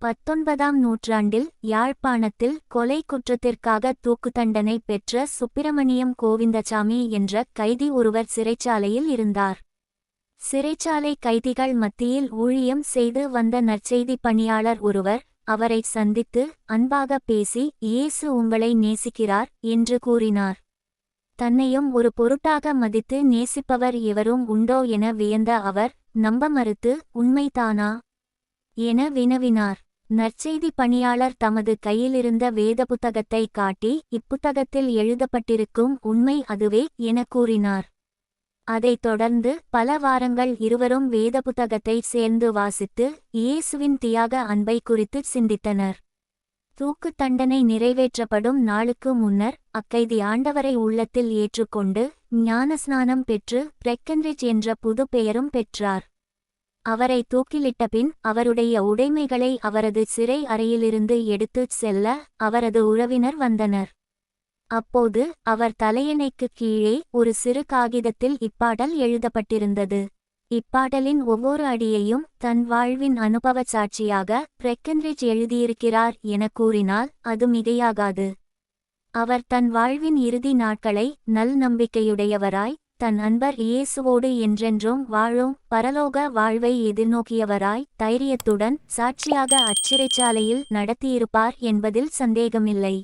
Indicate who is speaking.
Speaker 1: பத்தொன்பதாம் நூற்றாண்டில் யாழ்ப்பாணத்தில் கொலை குற்றத்திற்காக தூக்கு தண்டனை பெற்ற சுப்பிரமணியம் கோவிந்தசாமி என்ற கைதி ஒருவர் சிறைச்சாலையில் இருந்தார். சிறைச்சாலை கைதிகள் மத்தியில் ஊழியம் செய்து வந்த நற்செய்தி பணியாளர் ஒருவர் அவரை சந்தித்து அன்பாக பேசி இயேசு உங்களை நேசிக்கிறார் என்று கூறினார். தன்னையும் ஒரு பொருட்டாக மதித்து நேசிப்பவர் எவரும் உண்டோ என வியந்த அவர் நம்ப மறுத்து உண்மைதானா என வினவினார். நற்செய்தி பணியாளர் தமது கையிலிருந்த வேத புத்தகத்தை காட்டி இப்புத்தகத்தில் எழுதப்பட்டிருக்கும் உண்மை அதுவே என கூறினார். அதைத் தொடர்ந்து பல வாரங்கள் இருவரும் வேத புத்தகத்தை சேர்ந்து வாசித்து இயேசுவின் தியாக அன்பை குறித்து சிந்தித்தனர். தூக்கு தண்டனை நிறைவேற்றப்படும் நாளுக்கு முன்னர் அக்கைதி ஆண்டவரை உள்ளத்தில் ஏற்றுக்கொண்டு ஞானஸ்நானம் பெற்று பிரெக்கன்ரிச் என்ற புது பெயரும் பெற்றார். அவரை தூக்கிலிட்டபின் அவருடைய உடைமைகளை அவரது சிறை அறையிலிருந்து எடுத்துச் செல்ல அவரது உறவினர் வந்தனர். அப்போது அவர் தலையணைக்குக் கீழே ஒரு சிறு காகிதத்தில் இப்பாடல் எழுதப்பட்டிருந்தது. இப்பாடலின் ஒவ்வொரு அடியையும் தன் வாழ்வின் அனுபவச் சாட்சியாக பிரெக்கன்ரிச் எழுதியிருக்கிறார் என கூறினால் அது மிகையாகாது. அவர் தன் வாழ்வின் இறுதி நாட்களை நல் நம்பிக்கையுடையவராய் தன் அன்பர் இயேசுவோடு என்றென்றும் வாழும் பரலோக வாழ்வை எதிர்நோக்கியவராய் தைரியத்துடன் சாட்சியாக அச்சிறைச்சாலையில் நடத்தியிருப்பார் என்பதில் சந்தேகமில்லை.